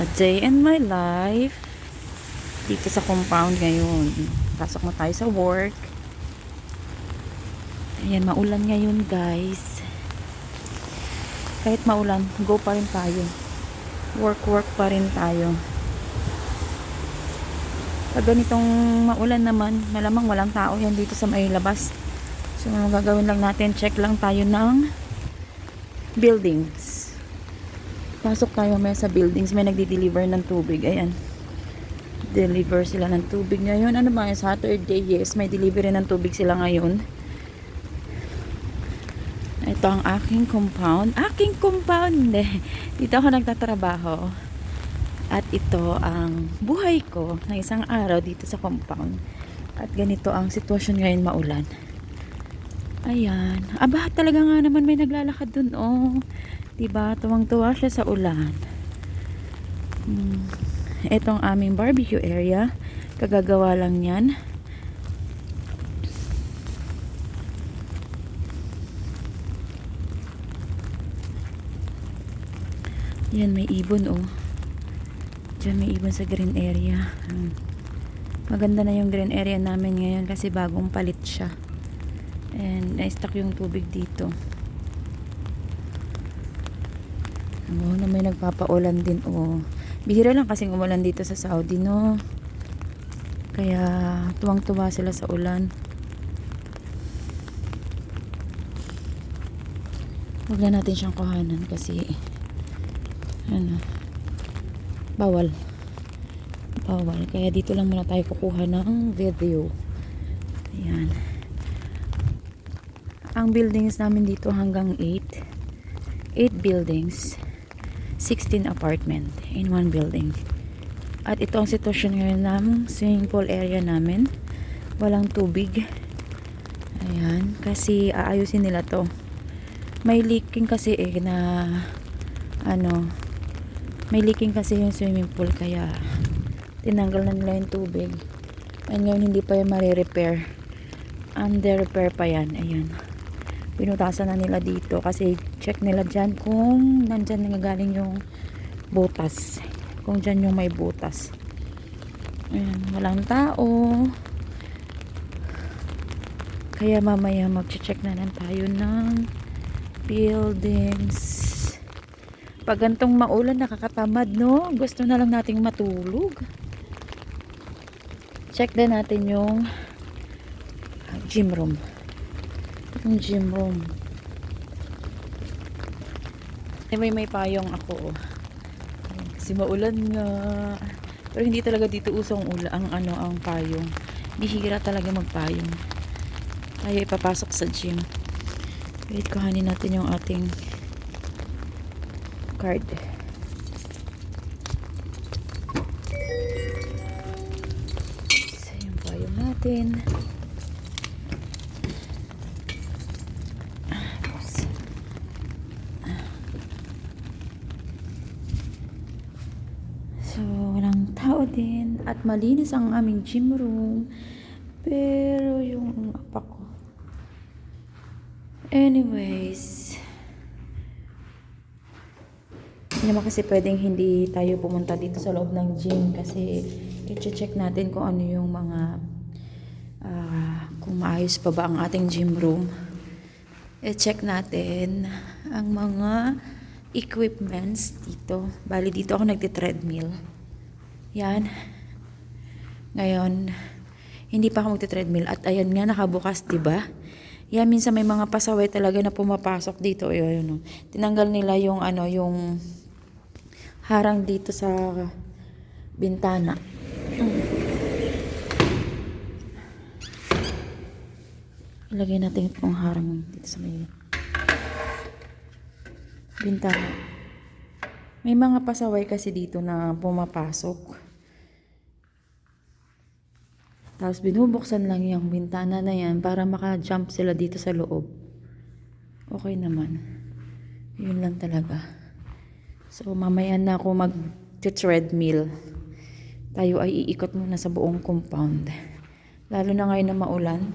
A day in my life. Dito sa compound ngayon. Pasok na tayo sa work. Ayan, maulan ngayon guys. Kahit maulan, go pa rin tayo. Work, work pa rin tayo. Pag ganitong maulan naman, malamang walang tao yan dito sa may labas. So, gagawin lang natin, check lang tayo ng buildings. Pasok tayo may sa buildings, may nagdi-deliver ng tubig. Ayan. Deliver sila ng tubig ngayon. Ano ba, Saturday, yes, may delivery ng tubig sila ngayon. Ito ang aking compound. Aking compound! Dito ako nagtatrabaho. At ito ang buhay ko na isang araw dito sa compound. At ganito ang sitwasyon ngayon maulan. Ayan. Aba, talaga nga naman may naglalakad dun, oh. Diba? Tuwang-tuwa siya sa ulan. Hmm. Ito ang aming barbecue area. Kagagawa lang yan. Yan, may ibon, oh. Diyan may ibon sa green area. Hmm. Maganda na yung green area namin ngayon kasi bagong palit siya. And na-stuck yung tubig dito. Oh, na may nagpapaulan din. Oh. Bihira lang kasing umulan dito sa Saudi, no? Kaya tuwang-tuwa sila sa ulan. Huwag na natin siyang kuhanan kasi ano bawal bawal kaya dito lang muna tayo kukuha ng video ayan ang buildings namin dito hanggang 8 8 buildings 16 apartment in one building. At ito ang sitwasyon ngayon ng swimming pool area namin walang tubig. Ayan kasi aayusin nila to. May leaking kasi eh na ano may leaking kasi yung swimming pool kaya tinanggal na nila yung tubig. And ngayon hindi pa yan marirepair under repair pa yan ayan pinutasan na nila dito kasi check nila dyan kung nandyan nangagaling yung butas kung dyan yung may butas ayan walang tao kaya mamaya mag-check na lang tayo ng buildings pag gantong maulan, nakakatamad, no? Gusto na lang nating matulog. Check din natin yung gym room. Yung gym room. Anyway, may payong ako. oh. Kasi maulan nga. Pero hindi talaga dito usong ula ang ano ang payong. Bihira talaga magpayong. Tayo ipapasok sa gym. Wait, kuhanin natin yung ating card. So, yung payo natin. Tapos, So, walang din. At malinis ang aming gym room. Pero yung apa ko. Anyways, hindi naman kasi pwedeng hindi tayo pumunta dito sa loob ng gym kasi i-check natin kung ano yung mga ah, kung maayos pa ba ang ating gym room. I-check natin ang mga equipments dito. Bali dito ako nagte-treadmill. Yan. Ngayon, hindi pa ako magte-treadmill at ayan nga nakabukas, 'di ba? Yan minsan may mga pasaway talaga na pumapasok dito. Ayun, oh. Tinanggal nila yung ano, yung harang dito sa bintana. Ilagay natin itong harang dito sa may bintana. May mga pasaway kasi dito na pumapasok. Tapos binubuksan lang yung bintana na yan para maka-jump sila dito sa loob. Okay naman. Yun lang talaga. So, mamaya na ako mag-treadmill. Tayo ay iikot muna sa buong compound. Lalo na ngayon na maulan.